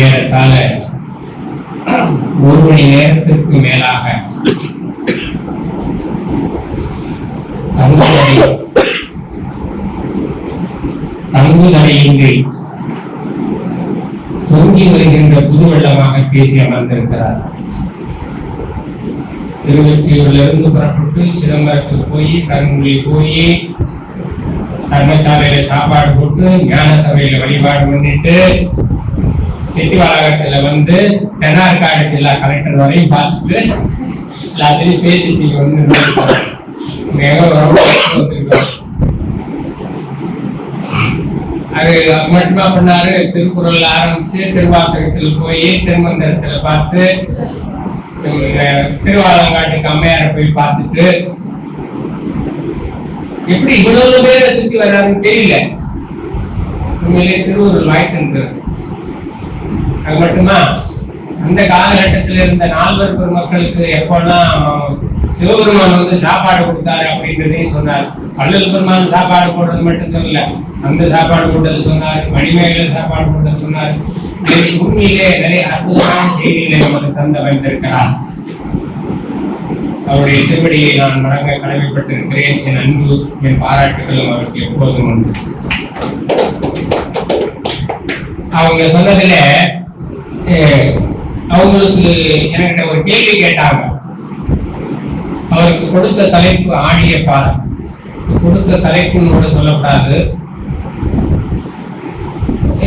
ஏறத்தாழ ஒரு மணி நேரத்திற்கு மேலாக தங்குதடை தங்குதடையின்றி பொங்கி வருகின்ற புது வெள்ளமாக பேசி அமர்ந்திருக்கிறார். திருவொற்றியூர்ல இருந்து புறப்பட்டு சிதம்பரத்துக்கு போய் கருங்குழி போய் தர்மசாலையில சாப்பாடு போட்டு ஞான சபையில வழிபாடு பண்ணிட்டு சிட்டி வளாகத்துல வந்து தென்னார்காடு ஜில்லா கலெக்டர் வரையும் பார்த்துட்டு எல்லாத்திலையும் பேசிட்டு வந்து மிக ரொம்ப அது மட்டுமா பண்ணாரு? திருக்குறள் ஆரம்பிச்சு திருவாசகத்தில் போய் திருமந்திரத்துல பார்த்து திருவாலங்காட்டுக்கு அம்மையாரை போய் பார்த்துட்டு எப்படி இவ்வளவு பேரை சுத்தி வர்றாருன்னு தெரியல. உண்மையிலே திருவள்ளுவர் வாய்ப்பு அது மட்டுமா? அந்த காலகட்டத்தில் இருந்த நால்வர் பெருமக்களுக்கு எப்பெல்லாம் சிவபெருமான் வந்து சாப்பாடு கொடுத்தாரு அப்படின்றதையும் சொன்னார். வள்ளல் பெருமான் சாப்பாடு போடுறது மட்டும் சொல்லல. அந்த சாப்பாடு போட்டது சொன்னார். மணிமேகலை சாப்பாடு போட்டது சொன்னார். உண்மையிலே நிறைய அற்புதமான செய்திகளை நமக்கு தந்த வந்திருக்கிறார் அவருடைய திருவடியை நான் வழங்க கடமைப்பட்டிருக்கிறேன். என் அன்பு என் பாராட்டுகளும் அவருக்கு எப்போதும் உண்டு. அவங்க சொன்னதுல அவங்களுக்கு என்கிட்ட ஒரு கேள்வி கேட்டாங்க. அவருக்கு கொடுத்த தலைப்பு ஆணிய பாதம் கொடுத்த தலைப்புன்னு கூட சொல்லக்கூடாது.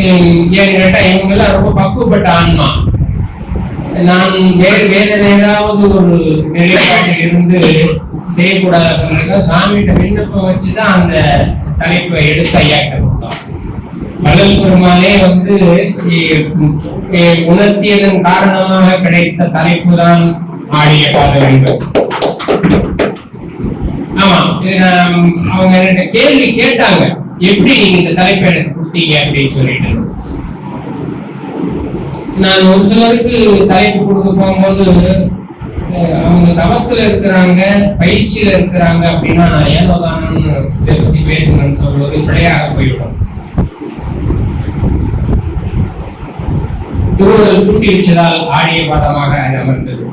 ஏன்னு கேட்டா இவங்கெல்லாம் ரொம்ப பக்குவப்பட்ட ஆன்மா. நான் வேறு வேதனை ஏதாவது ஒரு நிலைப்பாட்டில் இருந்து செய்யக்கூடாது சாமிகிட்ட விண்ணப்பம் வச்சுதான் அந்த தலைப்பை எடுத்து ஐயாட்டம் வள்ளல் பெருமானே வந்து உணர்த்தியதன் காரணமாக கிடைத்த தலைப்பு தான் ஆடிய பாடல் என்பது ஆமா இது நான் அவங்க என்கிட்ட கேள்வி கேட்டாங்க. எப்படி நீங்க இந்த தலைப்பை எனக்கு கொடுத்தீங்க அப்படின்னு சொல்லிட்டு. நான் ஒரு சிலருக்கு தலைப்பு கொடுக்க போகும்போது அவங்க தவத்துல இருக்கிறாங்க பயிற்சியில இருக்கிறாங்க அப்படின்னா நான் ஏனோ தானோன்னு இதை பத்தி பேசணும்னு சொல்றது பிழையாக போயிடும் திருவள்ளுவர் கூட்டி வச்சதால் ஆடிய பாதமாக அமர்ந்தது.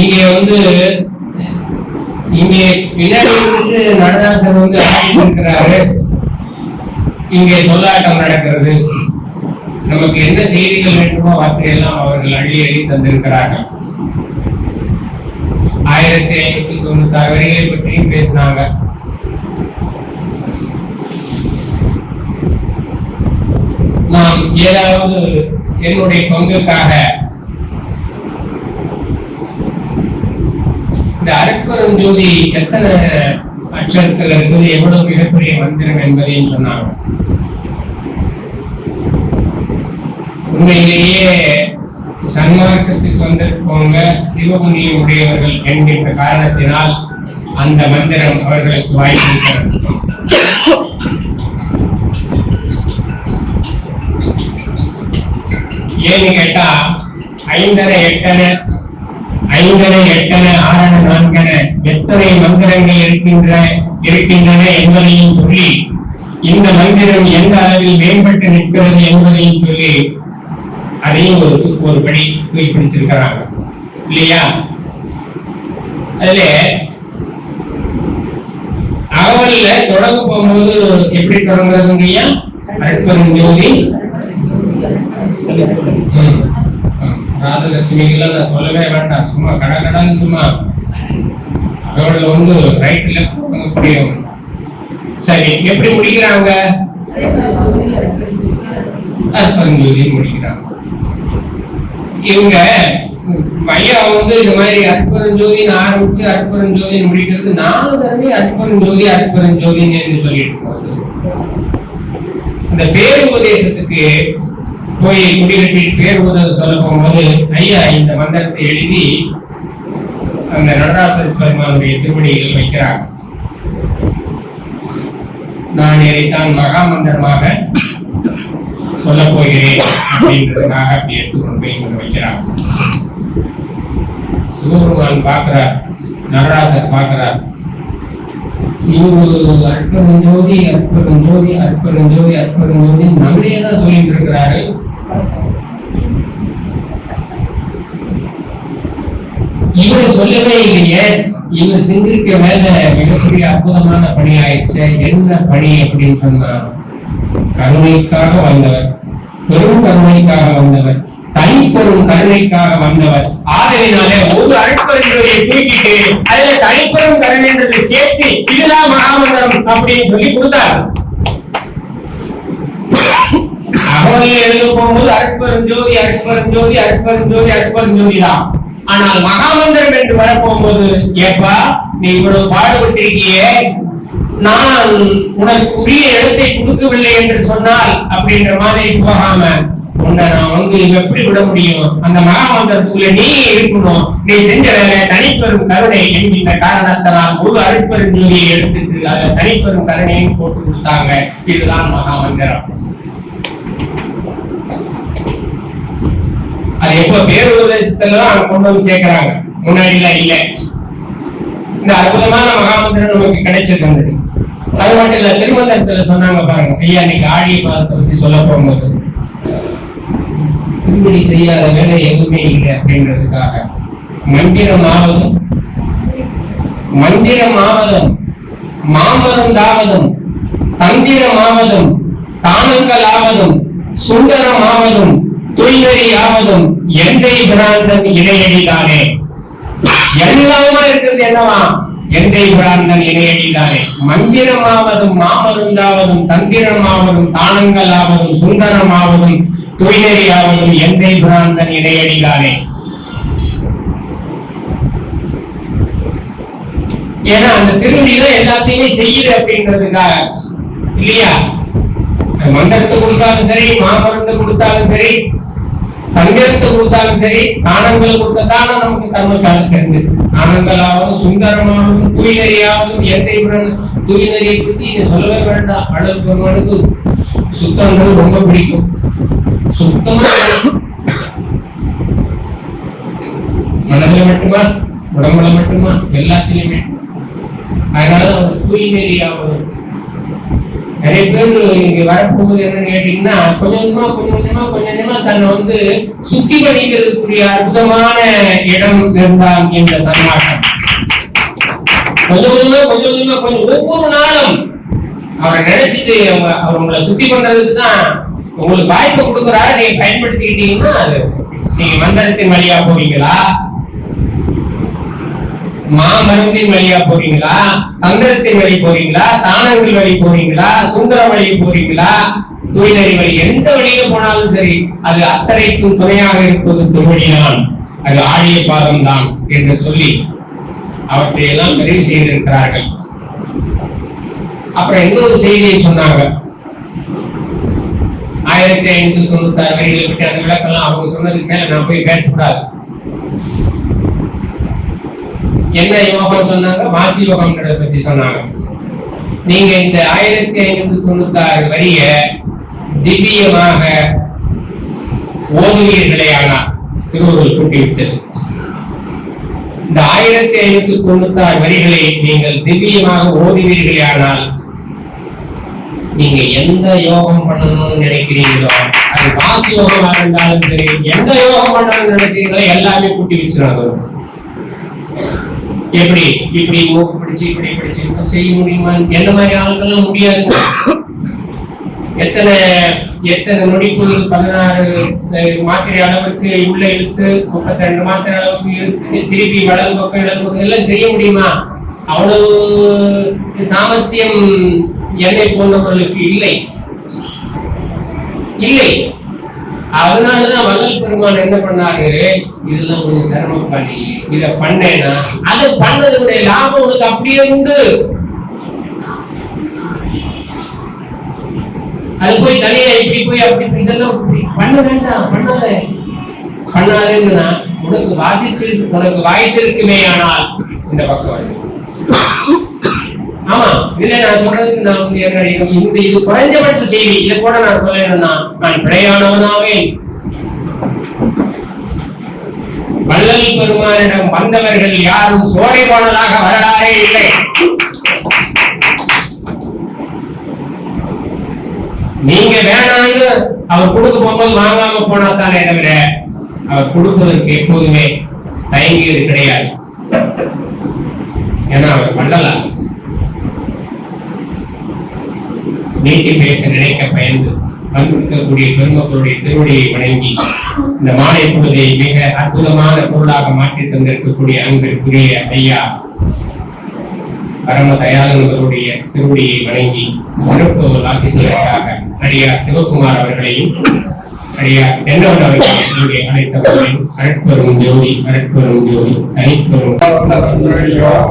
இங்கே வந்து இங்கே பின்னாடி வந்து நடராசர் வந்து ஆடிட்டு இங்கே சொல்லாட்டம் நடக்கிறது. நமக்கு என்ன செய்திகள் வேண்டுமோ அவற்றையெல்லாம் அவர்கள் அள்ளி அள்ளி தந்திருக்கிறார்கள். ஆயிரத்தி ஐநூத்தி தொண்ணூத்தி ஆறு வரைகளை பற்றியும் பேசினாங்க. நாம் ஏதாவது என்னுடைய பங்குக்காக இந்த அருட்பெரும் ஜோதி எத்தனை அச்சரத்தில் இருக்குது எவ்வளவு மிகப்பெரிய மந்திரம் என்பதையும் சொன்னாங்க உண்மையிலேயே சன்மார்க்கத்துக்கு வந்திருப்பவங்க சிவபுண்ணியம் உடையவர்கள் என்கின்ற காரணத்தினால் அந்த மந்திரம் அவர்களுக்கு வாய்ப்பு ஏன்னு கேட்டா ஐந்தரை எட்டன ஐந்தரை எட்டன ஆறன நான்கன எத்தனை மந்திரங்கள் இருக்கின்ற இருக்கின்றன என்பதையும் சொல்லி இந்த மந்திரம் எந்த அளவில் மேம்பட்டு நிற்கிறது என்பதையும் சொல்லி அதையும் ஒரு ஒரு படி தூக்கி பிடிச்சிருக்கிறாங்க. இல்லையா? அதுல அகவலில் தொடங்க போகும்போது எப்படி தொடங்குறதுங்க ஐயா அற்புதம் ஜோதி ராஜலட்சுமிகெல்லாம் நான் சொல்லவே வேண்டாம் சும்மா கட கடன் சும்மா அதோட வந்து ரைட்ல முடியும் சரி எப்படி முடிக்கிறாங்க அற்பஞ்சோதி முடிக்கிறாங்க இவங்க ஐயா வந்து இந்த மாதிரி அற்பரஞ்சோதின்னு ஆரம்பிச்சு அற்பரஞ்சோதின்னு முடிக்கிறது நாலு தடவை அற்பரஞ்சோதி அற்பரஞ்சோதின்னு சொல்லிட்டு போகுது இந்த பேருபதேசத்துக்கு போய் குடிகட்டிட்டு பேர் உதவி சொல்ல போகும்போது ஐயா இந்த மந்திரத்தை எழுதி அந்த நடராசர் பெருமானுடைய திருவடியில் வைக்கிறார் நான் இதைத்தான் மகா மந்திரமாக சொல்ல போகிறேன். அப்படின்றதுக்காக அப்படி எடுத்துக்கொண்டு போய் இங்க வைக்கிறாங்க. சிவபெருமான் பார்க்கிறார் நடராசர் பார்க்கிறார். இவரு அற்புதம் ஜோதி அற்புதம் ஜோதி அற்புதம் ஜோதி அற்புதம் ஜோதி நம்மளே தான் சொல்லிட்டு இருக்கிறாரு சொல்லவே இல்லையே. இவர் செஞ்சிருக்க வேலை மிகப்பெரிய அற்புதமான பணி ஆயிடுச்சு. என்ன பணி அப்படின்னு சொன்னா கருணைக்காக வந்தவர். பெரும் கருணைக்காக வந்தவர். தனிப்பெரும் கருணைக்காக வந்தவர். ஆதலினாலே ஒரு அழுப்பறிவுரை தூக்கிட்டு அதுல தனிப்பெரும் கருணைன்றது சேர்த்து இதுதான் மகாமந்திரம் அப்படின்னு சொல்லி கொடுத்தார். அகவலில் எழுத போகும்போது அற்பரஞ்சோதி அற்பரஞ்சோதி அற்பரஞ்சோதி அற்பரஞ்சோதி தான் ஆனால் மகாமந்திரம் என்று வரப்போகும்போது ஏப்பா நீ இவ்வளவு பாடுபட்டிருக்கியே. நான் உனக்கு உரிய இடத்தை கொடுக்கவில்லை என்று சொன்னால் அப்படின்ற மாதிரி போகாம உன்னை நான் வந்து எப்படி விட முடியும்? அந்த மகாமந்திரத்துக்குள்ள நீ இருக்கணும். நீ செஞ்ச வேலை தனிப்பெரும் கருணை என்கின்ற காரணத்தினால் முழு அருட்பெருஞ்சோதியை எடுத்துட்டு அதுல தனிப்பெரும் கருணையும் போட்டு கொடுத்தாங்க. இதுதான் மகாமந்திரம். எப்ப பேருபதேசத்துல தான் கொண்டு வந்து சேர்க்கிறாங்க. முன்னாடி எல்லாம் இல்ல. இந்த அற்புதமான மகாமந்திரம் நமக்கு கிடைச்சிருந்தது அது மட்டும் இல்ல திருமந்திரத்துல சொன்னாங்க பாருங்க ஐயா இன்னைக்கு ஆடிய பாதத்தை பத்தி சொல்ல போகும்போது திருப்படி செய்யாத வேலை எதுவுமே இல்லை அப்படின்றதுக்காக. மந்திரம் ஆவதும் மந்திரம் ஆவதும் மாமரம் தாவதும் தந்திரம் ஆவதும் தானங்கள் ஆவதும் சுந்தரம் ஆவதும் தூய்மறி ஆவதும் எங்கை பிராந்தன் இணையடிதானே? எல்லாமா இருக்கிறது என்னவா? எங்கை பிராந்தன் இணையடிதானே? மந்திரமாவதும் மாமருந்தாவதும் தந்திரமாவதும் தானங்களாவதும் சுந்தரமாவதும் தூய்நெறியாவதும் எங்கை பிராந்தன் இணையடிதானே? ஏன்னா அந்த திருவடியில எல்லாத்தையுமே செய்யுது அப்படின்றதுக்காக. இல்லையா? அது மந்திரத்தை கொடுத்தாலும் சரி மாமரத்தை கொடுத்தாலும் சரி தந்திரத்தை கொடுத்தாலும் சரி தானங்கள் கொடுத்ததான நமக்கு கர்மசாலம் தெரிஞ்சிருச்சு தானங்களாகவும் சுந்தரமாகவும் தூய்நெறியாகவும் எந்தை பிரான் தூய்நெறியை பத்தி நீ சொல்லவே வேண்டாம். அழகு பெருமானுக்கு சுத்தங்கள் ரொம்ப பிடிக்கும். சுத்தமா மனதில் மட்டுமா? உடம்புல மட்டுமா? எல்லாத்திலையுமே அதனால அவர் தூய்நெறியாகவும் நிறைய பேர் இங்க வரப்போகுது என்னன்னு கேட்டீங்கன்னா கொஞ்சம் கொஞ்சமா கொஞ்சம் கொஞ்சமா கொஞ்சம் கொஞ்சமா தன்னை வந்து சுத்தி பண்ணிக்கிறதுக்குரிய அற்புதமான இடம் இருந்தால் என்ற சன்மார்க்கம். கொஞ்சம் கொஞ்சமா கொஞ்சம் கொஞ்சமா கொஞ்சம் ஒவ்வொரு நாளும் அவரை நினைச்சிட்டு அவங்க அவர் உங்களை சுத்தி பண்றதுக்கு தான் உங்களுக்கு வாய்ப்பு கொடுக்குறாரு. நீங்க பயன்படுத்திக்கிட்டீங்கன்னா அது நீங்க மந்திரத்தின் வழியா போவீங்களா? மாமரத்தின் வழியா போறீங்களா? தந்திரத்தின் வழி போறீங்களா? தானங்கள் வழி போறீங்களா? சுந்தர வழி போறீங்களா? துயிலறி வழி எந்த வழியில போனாலும் சரி அது அத்தனைக்கும் துணையாக இருப்பது திருவடிதான் அது ஆழிய பாதம் தான் என்று சொல்லி அவற்றை எல்லாம் நிறைவு செய்திருக்கிறார்கள். அப்புறம் இன்னொரு செய்தியை சொன்னாங்க ஆயிரத்தி ஐநூத்தி தொண்ணூத்தி ஆறு வரிகளை பற்றி அந்த விளக்கெல்லாம் அவங்க சொன்னதுக்கு மேல நான் போய் பேசக்கூடாது. என்ன யோகம் சொன்னாங்க? வாசி யோகம் பத்தி சொன்னாங்க. நீங்க இந்த ஆயிரத்தி ஐநூத்தி தொண்ணூத்தி ஆறு வரிய திவ்யமாக ஓதுவீர்களே ஆனால் திருவள்ளுவர் கூட்டி இந்த ஆயிரத்தி ஐநூத்தி தொண்ணூத்தி ஆறு வரிகளை நீங்கள் திவ்யமாக ஓதுவீர்களே ஆனால் நீங்க எந்த யோகம் பண்ணணும்னு நினைக்கிறீங்களோ அது வாசி யோகமாக இருந்தாலும் சரி எந்த யோகம் பண்ணணும்னு நினைக்கிறீங்களோ எல்லாமே கூட்டி வச்சிருவாங்க. எப்படி இப்படி மூக்கு பிடிச்சு இப்படி பிடிச்சு செய்ய முடியுமா? என்ன மாதிரி ஆளுங்கெல்லாம் முடியாது. எத்தனை எத்தனை நொடிக்குள் பதினாறு மாத்திரை அளவுக்கு உள்ள இழுத்து முப்பத்தி ரெண்டு மாத்திரை அளவுக்கு இழுத்து திருப்பி வலது பக்கம் இடது பக்கம் எல்லாம் செய்ய முடியுமா? அவ்வளவு சாமர்த்தியம் என்னை போன்றவர்களுக்கு இல்லை. இல்லை. அதனாலதான் வள்ளல் பெருமான் என்ன பண்ணாரு? இதெல்லாம் கொஞ்சம் சிரமம் பண்ணி இத பண்ணேன்னா அது பண்ணதுடைய லாபம் உனக்கு அப்படியே உண்டு. அது போய் தனியா இப்படி போய் அப்படி இதெல்லாம் பண்ண வேண்டாம் பண்ணாத பண்ணாதேன்னா உனக்கு வாசிச்சிருக்கு உனக்கு வாய்த்திருக்குமே ஆனால் இந்த பக்கம் ஆமா இல்ல நான் சொல்றதுக்கு நான் வந்து இந்த இது குறைஞ்சபட்ச செய்தி. இதை கூட நான் சொல்லணும்னா நான் பிழையானவனாவேன் வள்ளல் பெருமானிடம் வந்தவர்கள் யாரும் சோலை போனதாக வரலாறே இல்லை. நீங்க வேணாம்னு அவர் கொடுக்க போகும்போது வாங்காம போனா தானே தவிர அவர் கொடுப்பதற்கு எப்போதுமே தயங்கியது கிடையாது. ஏன்னா அவர் வள்ளலா பேச பயந்து வந்திருக்கக்கூடிய பெருமக்களுடைய திருவடியை வணங்கி இந்த மாலை பொழுதை மிக அற்புதமான பொருளாக மாற்றி தந்திருக்கக்கூடிய அன்பிற்குரிய ஐயா பரம தயாளர்களுடைய திருவடியை வணங்கி சிறப்பு ஆசிரியர்களாக அடியார் சிவகுமார் அவர்களையும் அடியார் தென்னவன் அவர்களுடைய இங்கே அழைத்தவர்களையும் அழைப்பெரும் ஜோதி அழைப்பரும் ஜோதி தனிப்பெரும். அன்பாரடியவர்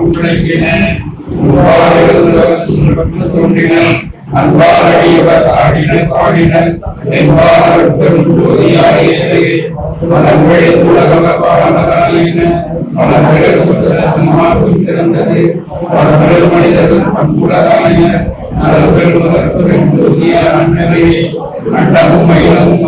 ஆடினர் பாடினர் என்பார் சுத்த சிறந்தது மனிதர்கள் அண்டமும் மயிலமும்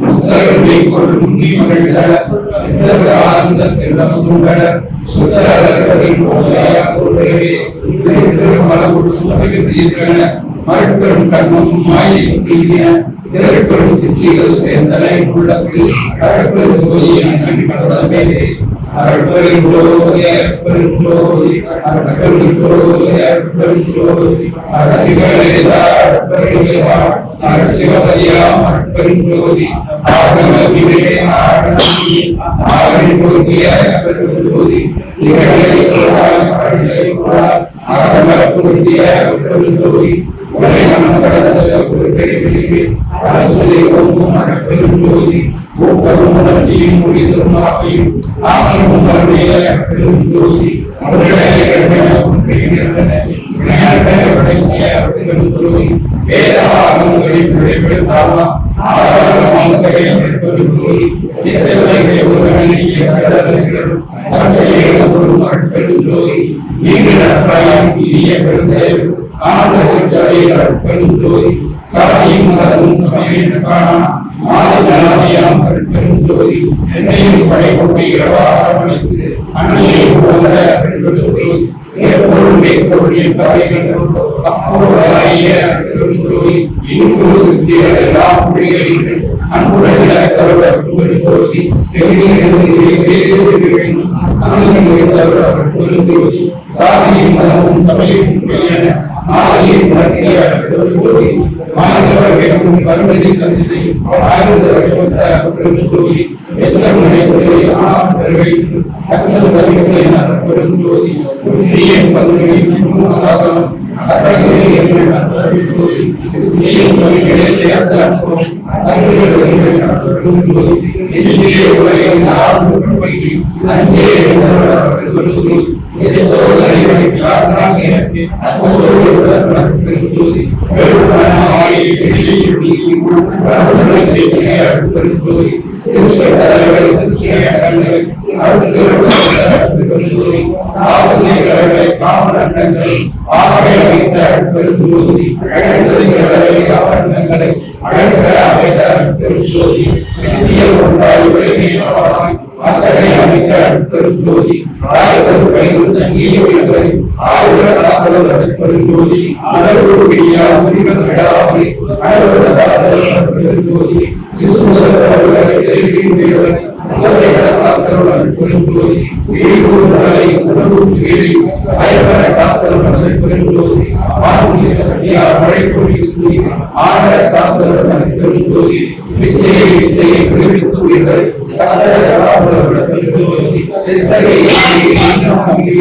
முத்தர்களை கொள்ளும் முன்னியவர்கள் சித்தர்கள் ஆனந்தத்தில் நமதுண்டனர் சுத்தரர்களின் போதையா கொள்கையே மறுபெரும் கண்ணும் மாயையும் நீங்கின திரட்பெரும் சித்திகள் சேர்ந்தன ஜோதியின் அருட்பெரும் ஜோதி அருட்பெரும் ஜோதி அருட்பெரும் ஜோதி அருட்பெரும் ஜோதி அரசிகளே அருட்பெரும் அரசிவதியா அருட்பெரும் ஜோதி ஆகம விவே ஆகமி ஆகமி பொருந்திய அருட்பெரும் ஜோதி திகழலை கொள்ளாய் பழலை கொள்ளாய் ஜோதி ஒவ்வொரு உணர்ச்சியும் முடிதலும் ஆகையும் ஜோதி வேதாகங்களின் விளைவெடுத்தாமா சமசகையில் சாதியும் மதமும் ஆதி ஜனாதியாம் பெரும் ஜோதி என்னையும் படை கொண்டு இரவாக அரவணைத்து அன்னையை போன்ற இன்னொரு சித்திகள் எல்லாம் புரிகிறீர்கள் அன்புடன் சாதியும் மதமும் சபையும் மத்திய மாணவர்களுக்கும் கருணை தந்தையும் ஆயுத ஜோதி எஸ்எம் நடைமுறை ஆண் பெருவை கஷ்டம் தருகின்ற பெரும் ஜோதி. புண்ணியம் பங்குனி சாதனம் அத்தகைய எங்கள் ஜோதி. சித்தியம் பங்குனி சேர்த்தாக்கும் இந்திய உலகின் ஆறு பற்றி அங்கே ஜோதி. இது சோதனை வழியாக எனக்கு பெரும் ஜோதி. பெருமானாய் வெளியில் பெரும் ஜோதி. சிஸ்டர்கள் சிஸ்டர்கள் அருள்கள் பெருஞ்சோதி அழைத்ததை ஆவணங்களை அழைத்த அமைத்த பெருஞ்சோதி நித்திய பெருஞ்சோதி ஆயிரத்தை தங்கிய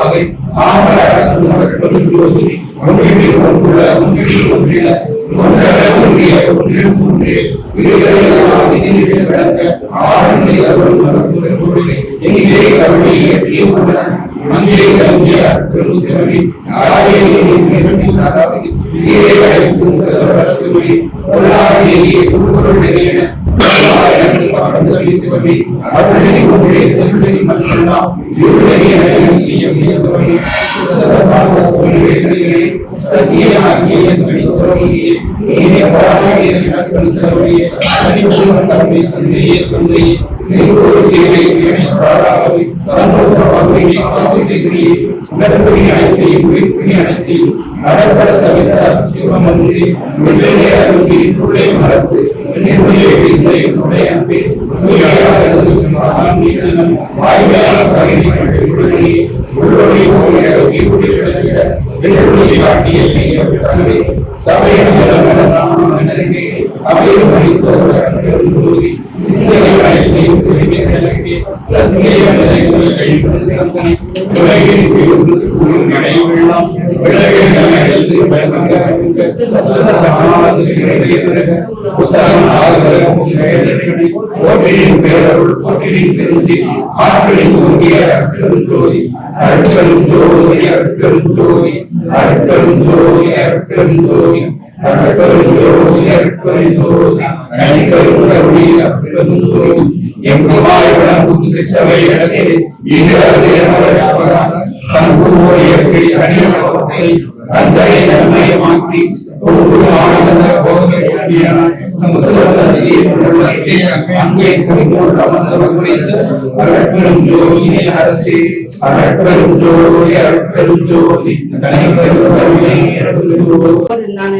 வைத்ததை ஆயிரத்தாக்கள் பெருஞ்சோதி அதற்கு பிரியா கடந்து வீசுவமே அருளை கொண்டே திருளை மட்டும்தான் இருளை அணையம் வீசுவமே சுத்தமான சொல்லிலே சத்தியமாகிய வீசுவமே நீனே பராமரி எனக்கு தருளியே அறிவுடன் தம்பி தந்தையே தந்தையே நெருங்கோடு தேவை நினைத்தாராவது தன்னோட பகுதியை காட்சி செய்கிறீ உடற்படி அனைத்தையும் உயிர்ப்பினி அனைத்தையும் நடப்பட தவிர சிவமன்றி உள்ளே அருந்தி உள்ளே மறந்து என்னுடைய இல்லை என்னுடைய அன்பே வாய்மையான பகுதி கண்டுபிடிக்கிறீ உள்ளொளி போகிற உயிர்ப்புடைய விளக்கிட என்னுடைய சபையின் அவையில் மணித்தோடு திரும்பி நிலைகளை கைப்பற்றி உலகின் பெரும் நடை வெள்ளம் விலகில் அழைத்து பயங்கர போற்றியின் பேரருள் போற்றியின் பெருந்தி ஆற்றலின் ஓங்கிய அற்பெரும் ஜோதி அற்பெரும் ஜோதி அற்பெரும் ஜோதி அற்பெரும் ஜோதி அற்பெரும் ஜோதி அற்பெரும் ஜோதி அற்பெரும் ஜோதி கனிப்பெரும் கருணை அற்பெரும் ஜோதி எங்குமாய் விளங்கும் சிசவை இடத்தில் இது அது எனவராக தன்புருவ இயற்கை அணியவத்தை தந்தையை நன்மையமாக்கி அங்கே குறிப்போல் அமர்ந்தவர் குறித்து அருட்பெரும் ஜோதி அரசே நான்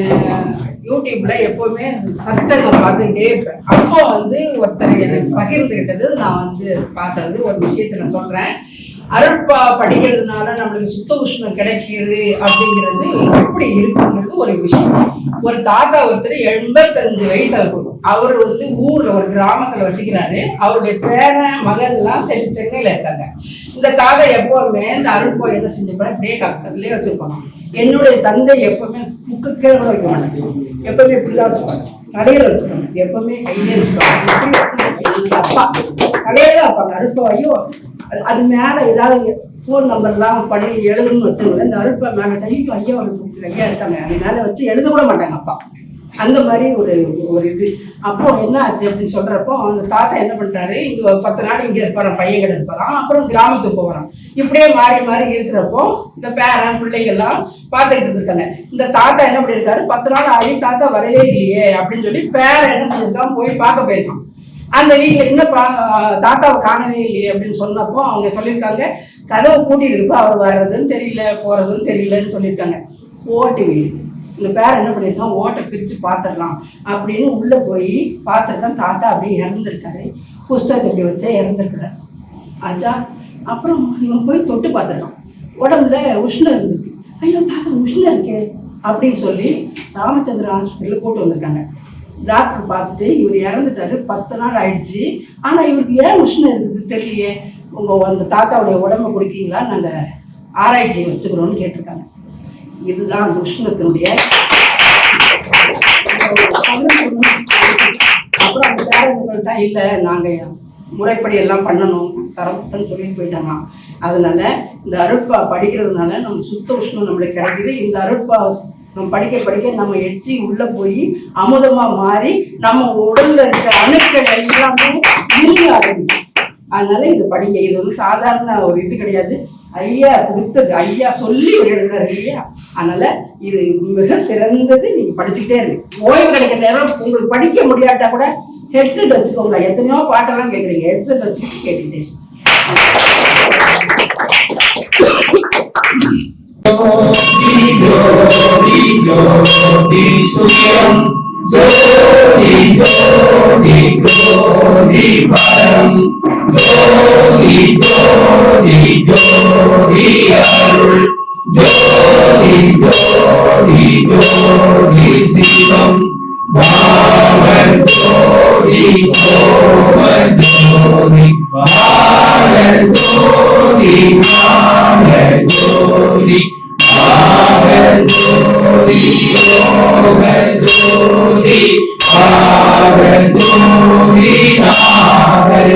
யூடியூப்ல எப்பவுமே சத்சங்கம் பார்த்துக்கிட்டே இருப்பேன். அப்போ வந்து ஒருத்தர் எனக்கு பகிர்ந்துகிட்டது நான் வந்து பார்த்தது ஒரு விஷயத்த நான் சொல்றேன். அருட்பா படிக்கிறதுனால நம்மளுக்கு சுத்த உஷ்ணம் கிடைக்கிது அப்படிங்கிறது எப்படி இருக்குங்கிறது ஒரு விஷயம். ஒரு தாத்தா ஒருத்தர் எண்பத்தஞ்சு வயசு ஆகும் அவர் வந்து ஊர்ல ஒரு கிராமத்துல வசிக்கிறாரு. அவருடைய பேரன் மகன் எல்லாம் சென்னை சென்னையில இருக்காங்க. இந்த தாத்தா எப்பவுமே இந்த அருட்பா என்ன செஞ்சுப்பாரு அப்படியே பக்கத்துலயே வச்சிருப்பாங்க. என்னுடைய தந்தை எப்பவுமே முக்கு கீழே வைக்க மாட்டாங்க எப்பவுமே இப்படிதான் வச்சுப்பாங்க கடையில வச்சுப்பாங்க எப்பவுமே கையில வச்சுப்பாங்க அப்பா. கடையில வைப்பாங்க. ஐயோ அது- அது மேல ஏதாவது ஃபோன் நம்பர்லாம் பண்ணி எழுதணும்னு வச்சுக்கோங்க இந்த அருப்பை மேல கைக்கு ஐயா ஐயா இருக்காங்க அது மேல வச்சு எழுத கூட மாட்டாங்க அப்பா. அந்த மாதிரி ஒரு ஒரு இது. அப்போ என்ன ஆச்சு அப்படின்னு சொல்றப்போ அந்த தாத்தா என்ன பண்றாரு? இங்க பத்து நாள் இங்க இருப்பாராம் பையன் கிட்ட அப்புறம் கிராமத்துக்கு போகிறான். இப்படியே மாறி மாறி இருக்கிறப்போ இந்த பேரன் பிள்ளைங்கெல்லாம் பார்த்துக்கிட்டு இருக்காங்க இந்த தாத்தா என்ன பண்ணியிருக்காரு? பத்து நாள் ஆகி தாத்தா வரவே இல்லையே அப்படின்னு சொல்லி பேரன் என்ன செஞ்சிருக்கான் போய் பார்க்க போயிருக்கான். அந்த வீட்டில் என்னப்பா தாத்தாவை காணவே இல்லையே அப்படின்னு சொன்னப்போ அவங்க சொல்லியிருக்காங்க கதவை பூட்டிட்டு இருக்கு? அவர் வர்றதுன்னு தெரியல போறதுன்னு தெரியலன்னு சொல்லியிருக்காங்க. ஓட்டு வீடு. இந்த பேர் என்ன பண்ணியிருக்கோம் ஓட்டை பிரித்து பார்த்துடலாம் அப்படின்னு உள்ளே போய் பார்த்துருக்கான் தாத்தா அப்படியே இறந்துருக்காரு. புஸ்தகத்தை இப்படி வச்சே இறந்துருக்கிறார் ஆச்சா? அப்புறம் இவன் போய் தொட்டு பார்த்துருக்கான் உடம்புல உஷ்ணம் இருந்துருக்கு ஐயோ தாத்தா உஷ்ணம் இருக்கே. அப்படின்னு சொல்லி ராமச்சந்திர ஹாஸ்பிட்டலில் கூட்டு வந்திருக்காங்க. டாக்டர் பார்த்துட்டு இவர் இறந்துட்டாரு. பத்து நாள் ஆயிடுச்சு. ஆனால் இவருக்கு ஏன் உஷ்ணம் இருக்குது தெரியலையே? உங்கள் அந்த தாத்தாவுடைய உடம்ப குடிக்கீங்களா நாங்கள் ஆராய்ச்சி வச்சுக்கிறோன்னு கேட்டிருக்காங்க. இதுதான் அந்த உஷ்ணத்தினுடைய அப்புறம் அந்த பேரன் சொல்லிட்டா இல்ல நாங்க முறைப்படி எல்லாம் பண்ணணும் தரப்பட்டன்னு சொல்லிட்டு போயிட்டாங்க அதனால இந்த அருட்பா படிக்கிறதுனால நம்ம சுத்த உஷ்ணம் நம்மளுக்கு கிடைக்குது. இந்த அருட்பா நம்ம படிக்க படிக்க நம்ம எச்சி உள்ள போய் அமுதமா மாறி நம்ம உடல்ல இருக்க அணுக்கள் எல்லாமே இறுக ஆரம்பிக்கும். அதனால இது படிங்க. இது வந்து சாதாரண ஒரு இது கிடையாது. ஐயா கொடுத்தது ஐயா சொல்லி எழுதுறாரு இல்லையா அதனால இது மிக சிறந்தது நீங்க படிச்சுக்கிட்டே இருக்கு ஓய்வு கிடைக்கிற நேரம் உங்களுக்கு படிக்க முடியாட்டா கூட ஹெட்செட் வச்சுக்கோங்க எத்தனையோ பாட்டெல்லாம் கேட்குறீங்க ஹெட்செட் வச்சுட்டு கேட்டுட்டே ஜோதி ஜோதி ஜோதி சுயம் ஜோதி ஜோதி ஜோதி பரம் ஜோதி ஜோதி ஜோதி அருள் ஜோதி ஜோதி ஜோதி சிவம் பாவர் ஜோதி சோம ஜோதி பாவர் ஜோதி பாவர் ஜோதி பாவர்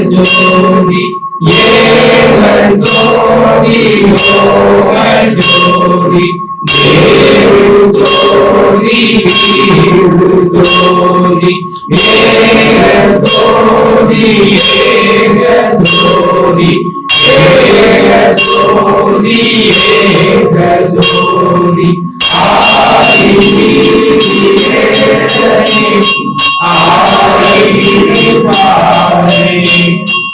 ஜோதி யோக ஜோதி பாவர் ஜோதி நாவர் ஜோதி ஏவர் ஜோதி யோக ஜோதி ஏழுதோதி ஏழுதோதி ஏகதோதி ஏகதோதி ஏகதோதி ஏகதோதி ஆதி ஆதி பாதை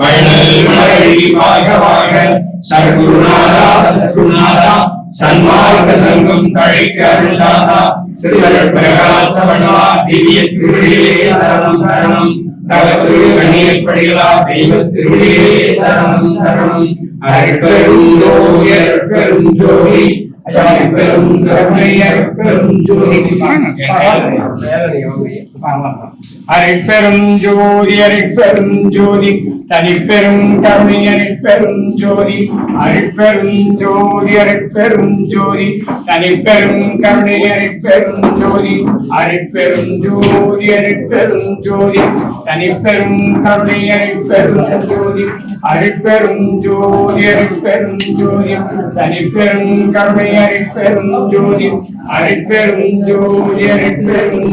வள்ளல் மழை வாகவாக சர்க்குருநாதா சத்குருநாதா சன்மார்க்க சங்கம் தழைக்க அருளாதா திருவருள் பிரகாசவனா திவ்ய திருவிழிலே சரணம் சரணம் தவ திருவணியப்படிகளா தெய்வ திருவிழிலே சரணம் சரணம் அருட்பெரும் ஜோதி அருட்பெரும் ஜோதி அருட்பெரும் அரைப்பெருஞ்சோதி அரைப்பெருஞ்சோதி தனிப்பெரும் கருணை அரைப்பெருஞ்சோதி அரைப்பெருஞ்சோதி அரைப்பெருஞ்சோதி தனிப்பெரும் கருணை அரைப்பெருஞ்சோதி அரைப்பெருஞ்சோதி அரைப்பெருஞ்சோதி தனிப்பெரும் கருணை அரைப்பெருஞ்சோதி அரைப்பெருஞ்சோதி அரைப்பெருஞ்சோதி தனிப்பெரும் கருணை அரைப்பெருஞ்சோதி அரைப்பெருஞ்சோதி அரைப்பெருஞ்சோதி